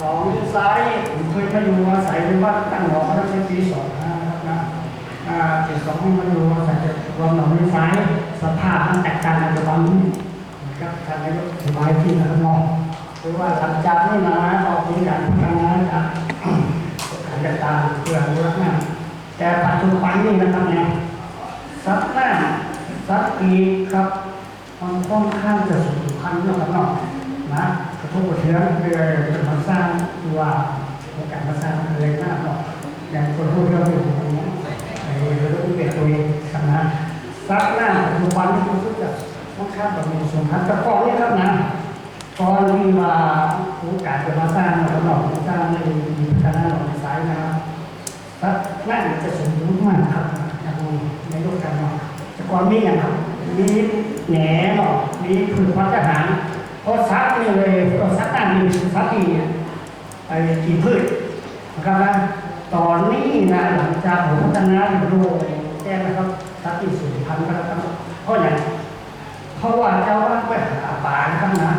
หลองที่ซ้ายผมเคยมาอยู่อาศัยในบ้านตั้งหลองตั้งแต่ปีสองนะครับนะอ่าปีสองมาอยู่อาศัยรวมหลองที่ซ้ายสภาพมันแตกต่างกันจากตอนนี้นะครับทางนายกสบายที่นะครับน้องหรือว่าหลังจากนี้นะออกมีการพัฒนาจากการจัดการเพื่อนรักษ์น้ำแต่ปัจจุบันนี้นะครับเนี่ยซับน้ำซับปีกครับมันค่อนข้างจะสูงพันธุ์นะครับเนาะนะ กระทบกระเทือนเรื่อยๆจนมาสร้างว่าโอกาสมาสร้างอะไรหน้าเนาอย่างคนพูดเรื่องอยู่ตรงนี้ไอ้เรื่องเปลี่ยนตัวเองนะซักหน้าปัจจุบันนี่รู้สึกจะค่องข้ามแบบมีสมพันธ์แต่ก่อนนี่ครับนะตอนที่ว่าโอกาสจะมาสร้างนะครับเนาะมาสร้างในพัฒนาหลังซ้ายนะครับซักหน้าจะสมบูรณ์มากครับอย่างในโลกการเนาะ แต่ก่อนมีอย่างครับ มีแหนหรอกมีผืนพัฒหารเพราะซักนี่เลยเพราะซักนั่นมีซักนี่ ไอ้กินพืชนะครับนะตอนนี้นะหลังจากผมพัฒนาโลกแจ้งนะครับซักที่สูญพันธุ์นะครับเพราะอย่างเพราะว่าเจ้าว่าไปหาป่านะครับนะ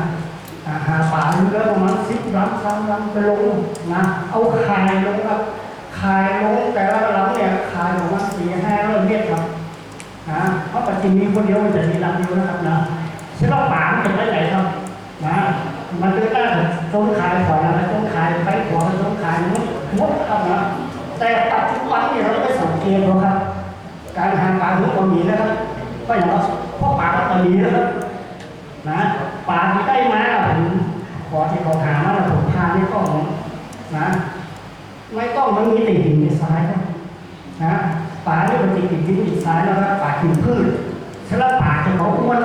หาป่าเรือประมาณสิบลำสามลำไปลงนะเอาคายลงครับคายลงแต่ละลำเนี่ยคายประมาณสี่ห้าร้อยเมตรครับนะเพราะปัจจุบันมีคนเดียวมันจะมีลำเดียวนะครับนะใช่ว่าป่ามันจะไปไหนครับนะ มันจะได้ต้นขายขวานะต้นขายไปขวานต้นขายมดมดครับนะแต่ปัจจุบันนี่เราไม่สังเกตหรอกครับ การหาปลาทุกคนมีนะครับก็อย่างว่าพวกป่าก็ตอนนี้นะครับนะป่าที่ได้มาผมขอที่เขาถามว่าผมพาในกล้องนะไม่ต้องมันมีแต่หินในซ้ายครับนะป่าเนี่ยมันติดติดที่ติดซ้ายแล้วก็ป่ากินพืชฉะนั้นป่าจะเขาอ้วน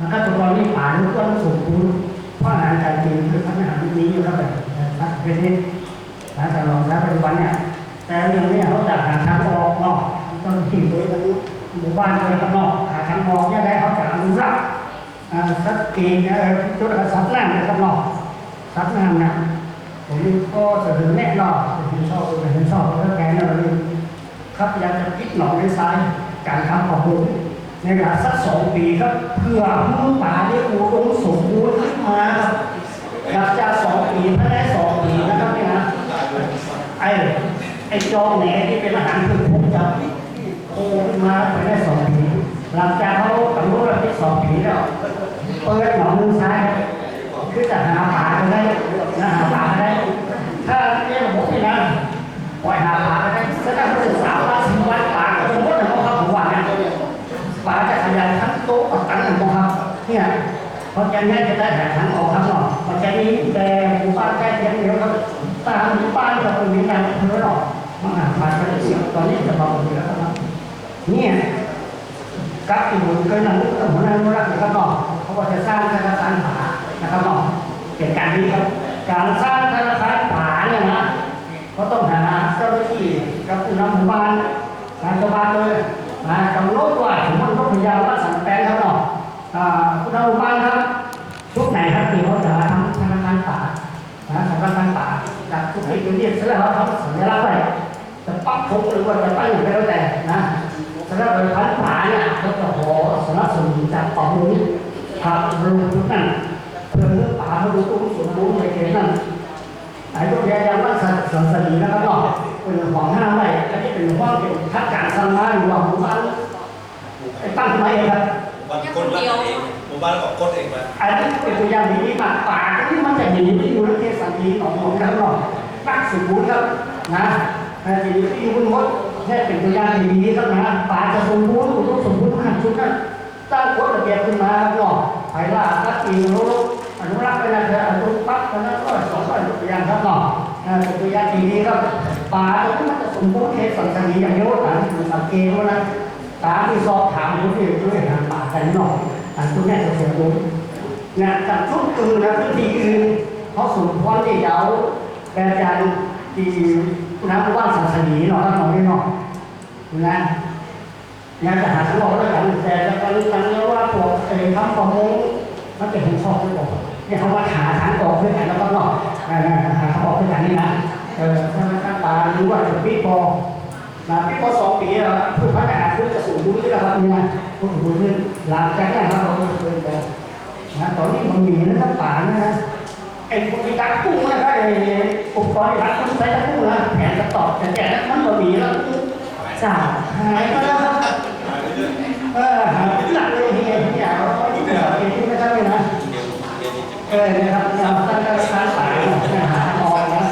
นะครับตอนนี้ป่าเนี่ยอ้วนสมบูรณ์ เพราะอาหารการกินคือพัฒนาที่นี้อยู่แล้วแบบนะเป็นที่นะแต่ลองนะปัจจุบันเนี่ยแต่เรื่องนี้เขาจะหาทางออกนาะต้องที่โดยหมู่บ้านโดยข้างนอกหาทางออกเนี่ยได้เขาจะอนุรักษ์สักเกณฑ์เนี่ยจุดสัตว์น้ำนะครับเนาะสัตว์น้ำนะผมก็จะถึงแน่นอนผมชอบผมชอบแล้วแกเนี่ยเราเลยครับอยากจะคิดหนองในซ้ายการทำของผม ในเวลาสักสองปีครับ เพื่อให้ป่าได้อุดมสมบูรณ์ขึ้นมาครับหลังจากสองปีถ้าได้สองปีนะครับเนี่ยนะไอ้ไอ้จองแหนที่เป็นอาหารคือผมจะโตขึ้นมาไปได้สองปีหลังจากเขากำหนดระที่สองปีแล้วเปิดหนองมือซ้ายคือจะหาป่าก็ได้นะหาป่าก็ได้ ถ้าเนี่ยผมนี่นะปล่อยหาปลาไปได้แสดงว่าสาวราศีวันปลาก็จะมดนะครับผมว่าเนี่ย ปลาจะขยันทั้งโต๊ะกับตั้งหมดครับเนี่ยเพราะแกนี้จะได้หาทางออกครับเนาะเพราะแกนี้แต่หมู่บ้านใกล้เคียงเดียวครับตามหมู่บ้านเราเป็นมีการเพื่อหรอกมันหาปลาจะเสียตอนนี้จะเบาเหลือครับเนี่ยกักที่ผมเคยนำลูกกับหัวหน้านุรักนะครับเนาะเขาบอกจะสร้างธนาคารป่านะครับเนาะเหตุการณ์นี้ครับการสร้างธนาคารป่าเนี่ยนะก็ต้องหาเจ้าหน้าที่กับผู้นำหมู่บ้านงานชาวบ้านเลยนะกำหนดว่าถึง มันต้องพยาว่าสันแปลงครับเนาะอ่าผู้นำหมู่บ้านครับชุดไหนครับที่เขาจะทำธนาคารป่านะธนาคารป่าจากทุกที่เป็นเรียกเสร็จแล้วเขาทำสัญลักษณ์ไปจะปักธงหรือว่าจะตั้งอย่ก็แล้วแต่นะสำหรับโดยพันป่าเนี่ยเขาจะขอสนับสนุนจากกองทุนพาลงทุนนั่นเพื่อเลือกป่ามาดูตุ้มสมบูรณ์ในเขตนั้นไอ้พวกแกยังว่าสันสันสนีนะครับเนาะเป็นห่วงห้าไว้อันนี้เป็นห่วงเป็นทักการสร้างบ้านหรือว่าหมู่บ้าน ตั้งทำไมเองครับบ้านคนรักกันเองหมู่บ้านก็กดเองมาอันนี้เป็นตัวอย่างดีมากป่าที่มันจะหนีไปอยู่ในเขตสันติของของกันเนาะตั้งสมบูรณ์ครับนะอันนี้ที่คุณมดแค่เป็นตัวอย่างดีๆครับนะป่าจะสมบูรณ์อุดมสมบูรณ์ขนาดชุดนั้นตั้งกฎระเบียบขึ้นมาครับเนาะไปล่าทักอีโลอนุรักษ์ไปนะเถอะอนุรักษ์ไปนะก็สองร้อยตัวอย่างครับเนาะอ่าเป็นตัวอย่างที่ดีครับป่าตรงนี้มันจะสมบูรณ์เทสันสนีอย่างเดียวตามที่ผมสังเกตว่านะ ตามที่สอบถามดูที่ด้วยทางปากกันหน่อยอันตรงนี้จะเสมบูรณ์นะจากช่วงอื่นนะพื้นที่อื่นเขาะสมควรที่จะเอาแบบอาจารย์ที่น้ำว่านสันสนีหน่อยครับหน่อยหน่อยนะงานจะหาทางออกแล้วกันแต่จะกันกันแล้วว่าพวกเอ่อทำประมงมันจะเห็นชอบด้วยบอกเนี่ยเขาว่าหาทางออกด้วยกันแล้วก็เนาะอ่าหาเขาออกด้วยกันนี่นะเออธนาคารหรือว่าจะปีปอนะปีปอสองปีแล้วผู้พัฒ นาคุณจะสูงดูที่ระดับเนี้นะคุณดูขึ้นหลังจากนั้ครับเราเดินไปนะตอนนี้มันมีนะครับป่านะนะไอเป็นคนที่ดักกู้นะครับได้อุปกรณ์ดักคนใช้ดักกู้นะแผนจะตอบแต่แจกมันก็มีแล้วจ้าหายไปแล้วครับเออหายหนักเลยเฮียเฮียากเราไม่ได้เองไม่ได้เลยนะเออนะครับเราตั้งแต่ค้าขายหาทางออกนะ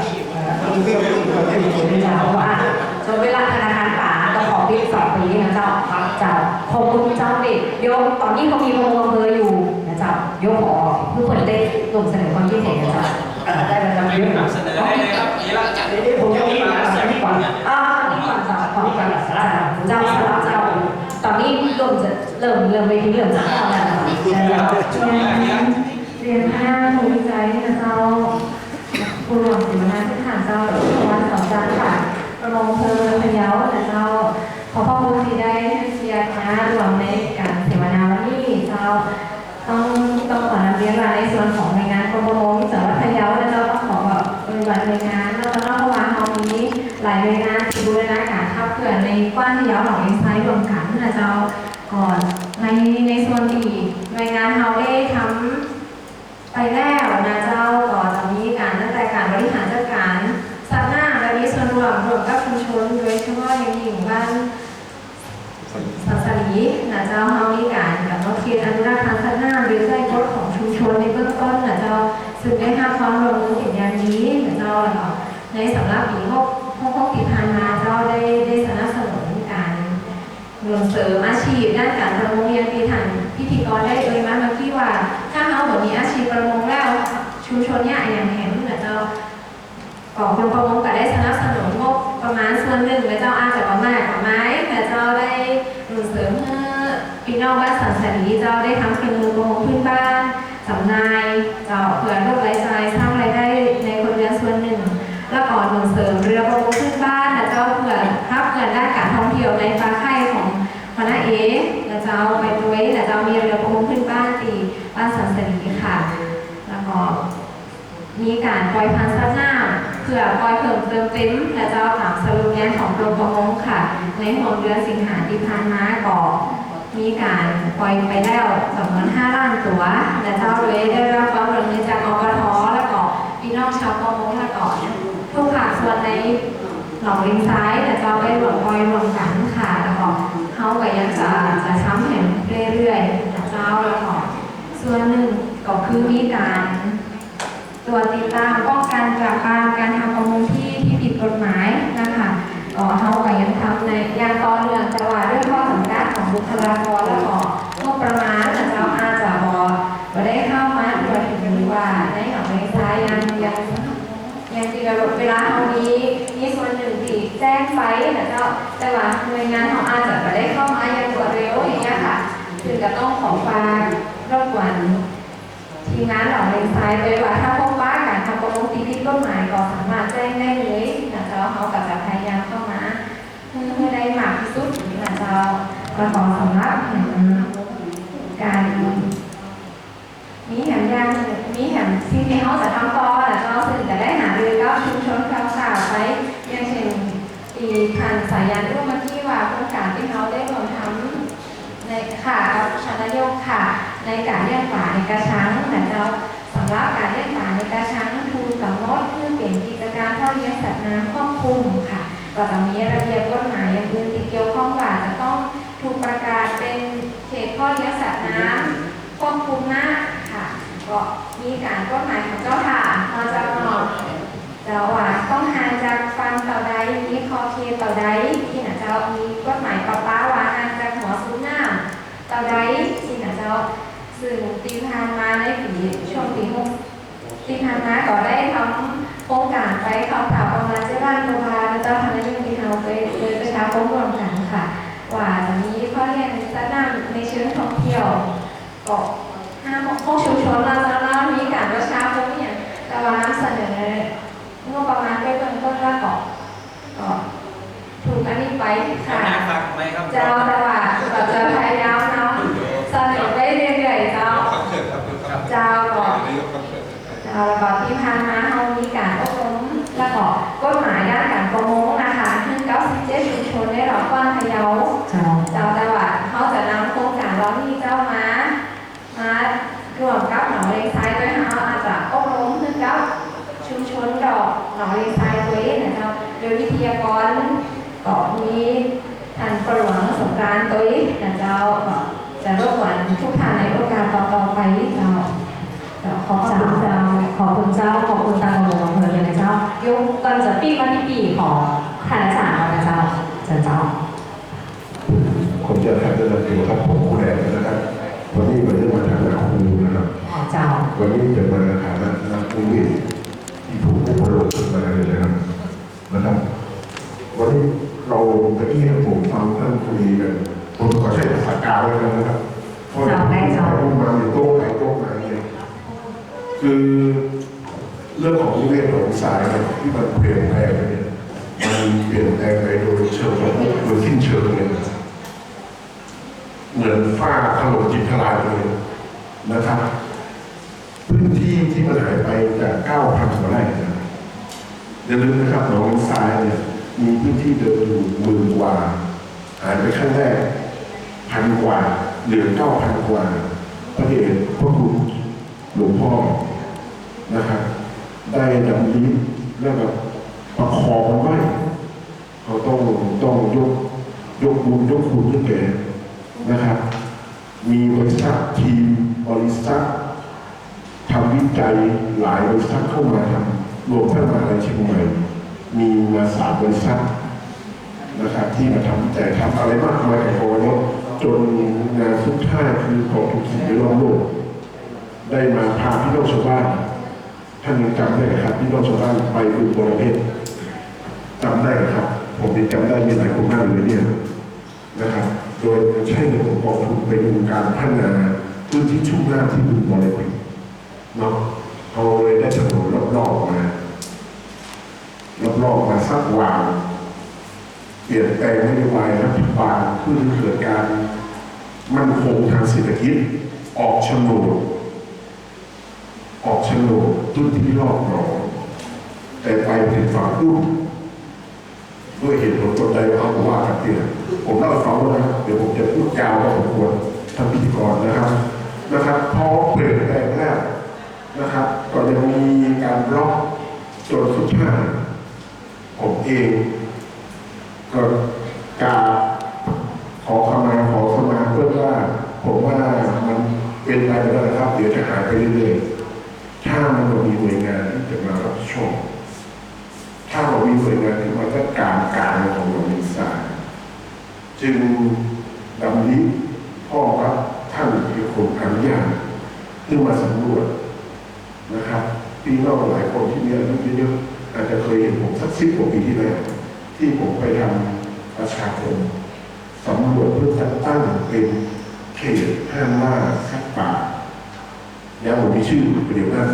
ต้องเรื่องเรื่องเรื่องที่เจ้าเราว่า ว่าจนเวลาธนาคารป่าก็ขอปิดสองปี นะเจ้าเจ้าขอบคุณเจ้าเด็กโยมตอนนี้เขามีประมงอำเภออยู่นะเจ้าโยมขอเพื่อคนได้ลงเสนอความคิดเห็นนะเจ้าได้ระดับเยอะนะเสนอได้เลยครับนี่ละเดี๋ยวผมจะมีมาสามีก่อนอ่านี่ก่อนเจ้าขอมีการสาระเจ้าสลับเจ้าตอนนี้เริ่มจะเริ่มเริ่มไปที่เริ่มจะเข้าแล้วนะเจ้าเรียนคณะผู้วิจัยนะเจ้าผู้รวมสิมนาที่ฐานเจ้าวันสองจันทร์ค่ะประมงเพลินพะเยานะเจ้า ขอพระคุณที่ได้เชียร์คณะรวมในการเสวนาวันนี้เจ้าต้องต้องขอนำเรียนว่าในส่วนของหน่วยงานกรมประมงที่จังหวัดพะเยาเนี่ยเราต้องขอแบบปฏิบัติหน่วยงานนอกจากนั้นเพราะว่าเรามีหลายหน่วยงานที่บูรณาการขับเคลื่อนในกว้านพะเยาหนองเอ็นไซด์รวมกันนะเจ้าก่อนในในส่วนที่หน่วยงานเราได้ทำไปแล้วนะเจ้าก่อนจะมีการตั้งแต่การบริหารจัดการสัตว์หน้าและมีส่วนรวมรวมกับชุมชนโดยเฉพาะอย่างยิ่งบ้าน สัตว์สลีนะเจ้าเฮามีการกับนกเทียนอนุรักษ์พันธุ์สัตว์หน้าหรือใจกฎของชุมชนในเบื้องต้นนะเจ้าซึ่งได้ห้ความร่วมมือเป็นอย่างดีนะเจ้าแล้วก็ในสำหรับปีหกหกหกที่ผ่านมาเจ้าได้ได้สนับสนุนการเงินเสริมอาชีพด้านการประมงเรียนปีถันพิธีกรได้เอ่ยมาเมื่อกี้ว่า ถ้าเขาเหมือนมีอาชีพประมงแล้วชุมชนเนี่ยอย่างเห็นเหมือนเจ้าก่อกรมประมงก็ได้สนับสนุนงบประมาณส่วนหนึ่งและเจ้าอาจจะประมาณกับไม้แต่เจ้าได้ เงินเสริมให้พี่น้องบ้านสันสลีเจ้าได้ทำเป็นมือประมงพื้นบ้านจำนายเจ้าเผื่อลูกรายจ่ายสร้างรายได้ในคนเรือนส่วนหนึ่ง แล้วก็เงินเสริมเรือประมงพื้นบ้านนะเจ้าเผื่อภาพเงินด้านการท่องเที่ยวในฟ้าไข่ของคณะเอและเจ้าไปด้วยและเจ้ามีเรือประมงขึ้นบ้านตีบ้านสันสันีค่ะ แล้วก็มีการปล่อยพันธุ์สัตว์น้ำ เพื่อปล่อยเพิ่มเติมเต็มและเจ้าตามสรุปงานของกรมประมงค่ะ ในหัวเดือนสิงหาที่ผ่านมาก็มีการปล่อยไปแล้วจำนวน5ล้านตัว และเจ้าเลยได้รับความร่วมมือจากอบทและก็พี่น้องชาวประมงและก็ทุกภาคส่วนในหนองลิงซ้ายแต่เราไปรวมรอยรวมกันค่ะแล้วก็เขาก็ยังจะจะช้ำเห็นเรื่อยๆเจ้าแล้วก็ส่วนหนึ่งก็คือมีการ ตรวจติดตามป้องกันปราบปรามการทำประมงที่ที่ผิดกฎหมายนะคะก็เขาก็ยังทำในยางต่อเนื่องแต่ว่าด้วยข้อจำกัดของบุคลากรแล้วก็งบประมาณนะเจ้าอาจจะบอได้เข้ามาตรวจถึงว่าในหนองลิงซ้ายยังยังย่างที่เราเวลาเขามีมีส่วนหนึ่งที่แจ้งไปนะเจ้าแต่ว่าหน่วยงานของอาจจะม่ได้เข้ามาย่างรวดเร็วอย่างเงี้ยค่ะถึงจะต้องขอฝากรบกวนทีมงานเหล่าเลนซ้ายเลยว่าถ้า พบว่าการทำประมงที่ผิดกฎหมายก็สามารถแจ้งได้เลยนะเจ้าเขาก็จะพยายามเข้ามาเพื่อได้มากที่สุดนะเจ้าก็ขอสำหรับการมีแหมยางมีแหมสิ่งที่เขาจะทำต่อแต่เราซึ่งจะได้หาเรือกับชุมชนคร่าวไปอย่างเช่นปีพันสายยานร่วมมาที่ว่าโครงการที่เขาได้รวมทำในค่ะกับชนายกค่ะ ในการเลี้ยงปลาในกระชังแต่เรา รับการเลี้ยงปลาในกระชังทูกำหนดเพื่อเปลี่ยนกิจการพ่อเลี้ยงสัตว์น้ำควบคุมค่ะ ก็จะมีระเบียบกฎหมายอย่างอื่นที่เกี่ยวข้องว่าจะต้องถูกประกาศเป็นเขตพ่อเลี้ยงสัตว์น้ำควบคุมมากค่ะ ก็มีการกฎหมายของเจ้าค่ะมาจากหนองเจ้าว่าต้องห่างจากฟันต่อใดมีคอเคต่อใดที่หนะเจ้ามีกฎหมายป้าป้าว่าห่างจากหัวซุ้มน้ำต่อใดที่หนะเจ้า ซึ่งตีผ่านมาในปีช่วงปีหกตีผ่านมาก็ได้ทำโครงการไปเขาถามประมาณเจ้าบ้านโรงพยาบาลเจ้าพนักงานที่เราไปโดยประชาคมรวมกันค่ะ ว่าจะมีข้อเรียนสักน้ำในเชิงท่องเที่ยวก็ห้าพวกชุมชนเราจะเล่ามีการประชาคมอย่างแต่ว่านำเสนองบประมาณไปเบื้องต้นแล้วก็ก็ถูกอันนี้ไปค่ะน้ำฝากไหมครับเจ้าแต่ว่าเราจะพยายามเนาะเสนอไปเรื่อยๆเจ้า คำเถิดครับครับ เจ้า ก่อนนายกคำเถิดเจ้าแล้วก็ที่ผ่านมาเรามีการอบรมแล้วก็กฎหมายด้านการประมงนะคะซึ่ง97ชุมชนได้รับฟังพะเยาเจ้าจ้าแต่ว่าเขาจะนำโครงการเราที่เจ้ามามารวมกับหนองเลงซ้ายด้วยเขาอาจจะอบรมขึ้นกับชุมชน้อยทรายตัวเองนะเจ้าโดยวิทยากรเกาะนี้ท่านประหลวงสงกานต์ตัวเองนะเจ้าจะรบกวนทุกท่านในโอกาสต่อๆไปเจ้า ขอบคุณเจ้าขอบคุณเจ้าขอบคุณตางหลวงอำเภอเลยนะเจ้ายกก่อนจะปีมาที่ปีของคณะศาสตร์นะเจ้าเจ้าเจ้าผมจะทำจะเกี่ยวกับผมครูแดงนะครับวันนี้วันนี้มาทำงานครูนะครับเจ้าวันนี้จะมาฐานะนักวิทย์ที่ถูกผู้ประโลกขึ้นมาเลยนะครับนะครับ วันนี้เราตะกี้ผมฟังท่านคุยกันผมขอใช้ภาษากลางเลยนะครับ สายเนี่ยที่มันเปลี่ยนแปลงมันเปลี่ยนแปลงไปโดยเชิงระบบโดยสิ้นเชิงเลยนเหมือนฝ้าถล่มจิตทลายเลยนะครับ พื้นที่ที่มันหายไปจาก9,000กว่าไร่นะอย่าลืมนะครับหนองทรายเนี่ยมีพื้นที่เดิมอยู่หมื่นกว่าหายไปครั้งแรกพันกว่าเหลือ9,000กว่าพระเดชพระคุณหลวงพ่อนะครับ ได้ดำริแล้วก็ประคองไว้เขาต้องต้องยกยกบุญยกคุณให้แก่นะครับ มีบริษัททีมบริษัททำวิจัยหลายบริษัทเข้ามาทำรวมทั้งมาลัยเชียงใหม่มีมาสามบริษัทนะครับ ที่มาทำวิจัยทำอะไรมากมายของเนี่ยจนงานสุดท้ายคือของทุกสิ่งในรอบโลกได้มาพาพี่น้องชาวบ้าน ท่านยังจำได้ไหมครับพี่น้องชาวบ้านไปดูบริเวณจำได้ไหมครับ ผมยังจำได้มีหลายคนมากเลยเนี่ยนะครับ โดยใช้เงินของกองทุนไปดูการพัฒนาพื้นที่ชุ่มน้ำที่บึงบริเวณเนาะเขาเลยได้ถนนรอบๆมารอบๆมาสักวางเปลี่ยนแปลงนโยบายรัฐบาลเพื่อเกิดการมั่นคงทางเศรษฐกิจออกโฉนด ออกโฉนดพื้นที่รอบหนองแต่ไปถึงฝั่งอุ้มด้วยเหตุผลกลใดเขาบอกว่ากันเตียผมเล่าให้ฟังว่านะเดี๋ยวผมจะพูดยาวพอสมควรท่านพิธีกรนะครับนะครับพอเปลี่ยนแปลงแล้วนะครับก็ยังมีการบล็อกจนสุดท้ายผมเอง ก็กราบขอขมาขอขมาเพื่อว่า ผมว่ามันเป็นไปไม่ได้นะครับ เดี๋ยวจะหายไปเรื่อยๆถ้ามันไม่มีหน่วยงานที่จะมารับผิดชอบ ถ้าเรามีหน่วยงานที่มาจัดการการของเราในสายจึงดำนี้พ่อครับท่านเป็นคนอนุญาตขึ้น มาสำรวจนะครับพี่น้องหลายคนที่มีอายุเยอะๆอาจจะเคยเห็นผมสักสิบกว่าปีที่แล้วที่ผมไปทำประชาคมสำรวจเพื่อจัดตั้งเป็นเขตห้ามล่าสัตว์ป่ายังผมมีชื่อประเดี๋ยวนั้น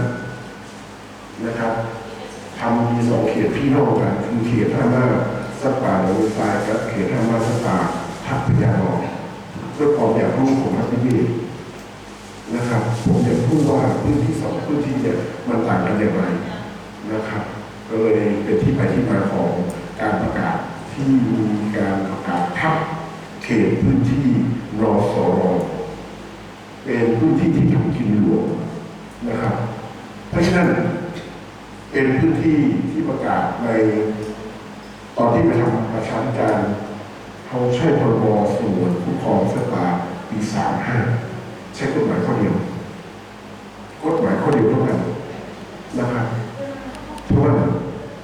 นะครับทำมีสองเขตพี่น้องกันคือเขตท่าหน้าสัตว์ป่าหนองทรายกับเขตท่าหน้าสัตว์ป่าทับพญาหนองด้วยความอยากรู้ของนักวิทยา นะครับ ผมอยากพูดว่าพื้นที่สองพื้นที่เนี่ยมันต่างกันอย่างไรนะครับ ก็เลยเป็นที่ไปที่มาของการประกาศที่มีการประกาศทับเขตพื้นที่รอสอรเป็นพื้นที่ที่ทำกินหลวงนะครับ เพราะฉะนั้นเป็นพื้นที่ที่ประกาศในตอนที่ไปทำประชาธิการเขาใช้พรบสงวนคุ้มครองสัตว์ป่าปีสามห้า ใช้กฎหมายข้อเดียวกฎหมายข้อเดียวเท่านั้นนะครับเพราะว่า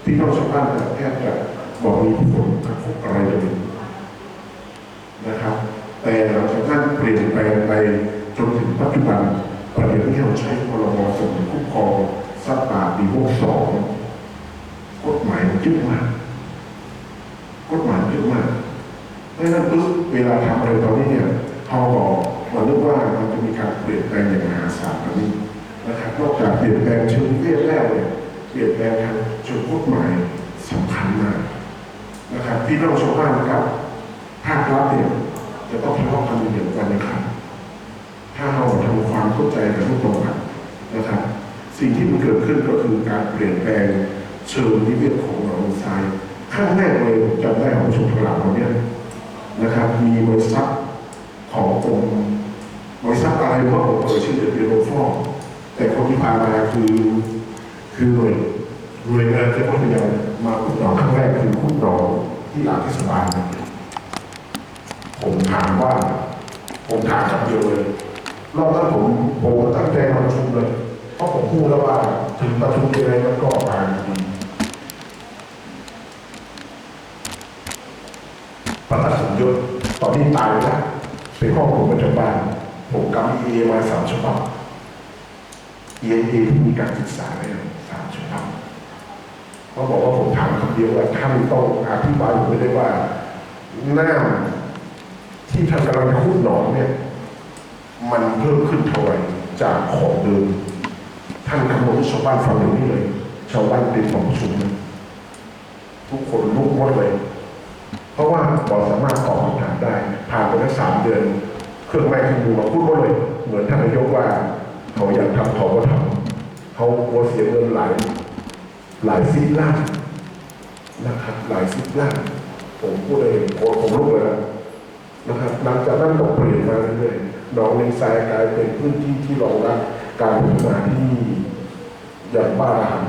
พี่น้องชาวบ้านแทบจะบอกมีผลกระทบอะไรเลยนะครับ แต่หลังจากนั้นเปลี่ยนแปลงไปจนถึงปัจจุบันประเดี๋ยวนี้เราใช้พรบสงคุ้มครองสัตว์ป่าปีหกสองกฎหมายมันเยอะมากกฎหมายเยอะมากเพราะฉะนั้นปุ๊บเวลาทำอะไรตอนนี้เนี่ยเขาบอก มันนึกว่ามันจะมีการเปลี่ยนแปลงอย่างมหาศาลนี้นะครับนอกจากเปลี่ยนแปลงเชิงเรียบแล้วเนี่ยเปลี่ยนแปลงทางเชิงกฎหมายสำคัญมากนะครับพี่น้องชาวบ้านนะครับภาครัฐเนี่ยจะต้องทะเลาะกันเดียวกันนะครับถ้าเราทำความเข้าใจกันทุกตรงกันนะครับ สิ่งที่มันเกิดขึ้นก็คือการเปลี่ยนแปลงเชิงนิเวศของเราทรายข้างแรกเลยจำได้ของชุมพลังเราเนี่ยนะครับ มีบริษัทของกรม บริษัทอะไรว่าผมเปิดชื่อเดือนเดือฟอกแต่คนที่พามาคือคือหน่วยรวยเงินจะต้อพยายามมาขุดหองครั้งแรกคือขุดหนองที่หลังเทศบาลผมถามว่า ผมถามคำเดียวเลยรอบนั้นผมผมตั้งใจมาประชุมเลยเพราะผมพูดแล้วว่าถึงประชุมยังไงมันก็ผ่านดีประธานสมยศตอนนี้ตายแล้วเป็นห้องผมประจำบ้าน ผมกำเอมาสามฉบับเอเอที่มีการศึกษาแล้วสามฉบับเขาบอกว่าผมถามคำเดียวว่าท่านต้องอธิบายผมไม่ได้ว่าหน้าที่ท่านกำลังพูดหนองเนี่ย มันเพิ่มขึ้นเท่าไหร่จากของเดิมท่านคำนวณชาวบ้านฟังอย่างนี้เลย ชาวบ้านเป็นของชุมนะทุกคนลุกหมดเลย เพราะว่าเราสามารถตอบคำถามได้ ผ่านไปแล้วสามเดือน เครื่องไม้เครื่องมือมาพูดหมดเลย เหมือนท่านนายกว่าเขาอยากทำเขาก็ทำเขากลัวเสียเงินหลายหลายสิบล้านนะครับหลายสิบล้านผมพูดเองผมผมลุกเลยนะนะครับหลังจากนั้นก็เปลี่ยนมาเรื่อยๆหนองเลงทรายกลายเป็นพื้นที่ที่รองรับการพัฒนาที่อย่างบ้าระหัน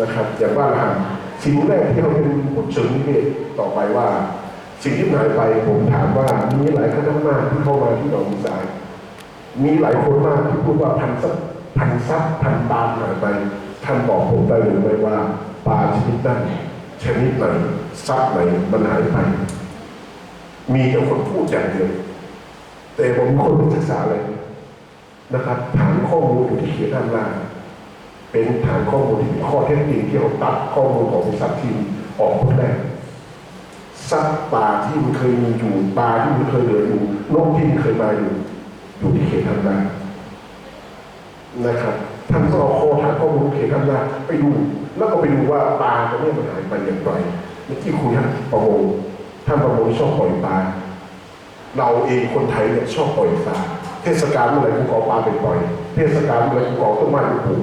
นะครับอย่างบ้าระหันสิ่งแรกที่เราเป็นพูดเชิงนิเวศต่อไปว่า สิ่งที่หายไปผมถามว่ามีหลายคณะมากที่เข้ามาที่หนองเลงทราย มีหลายคนมากที่พูดว่าพันซับพันซับพันปลาหายไปท่านบอกผมได้หรือไม่ว่าปลาชนิดนั้นชนิดไหนซับไหนมันหายไป มีแต่คนพูดอย่างเดียวแต่ผมคนที่ศึกษาเลยนะครับฐานข้อมูลอยู่ที่เขียนด้านล่างเป็นฐานข้อมูลที่ข้อเท็จจริงที่เราตัดข้อมูลของบริษัททีมออกหมดแล้ว ซับปลาที่มันเคยมีอยู่ปลาที่มันเคยเหลืออยู่นกที่มันเคยมาอยู่ อยู่ที่เขตทำงานนะครับ ท่านก็เอาข้อฐานข้อมูลเขตทำงานไปดู แล้วก็ไปดูว่าปลาตัวเนี้มันหายไปอย่างไรเมื่อกี้คุยท่านประมงท่านประมงชอบปล่อยปลาเราเองคนไทยเนี่ยชอบปล่อยปลาเทศกาลเมื่อไหร่กูก็เอปลาไปปล่อย เทศกาลเมื่อไหร่กูก็เอต้นไม้ไปปลูก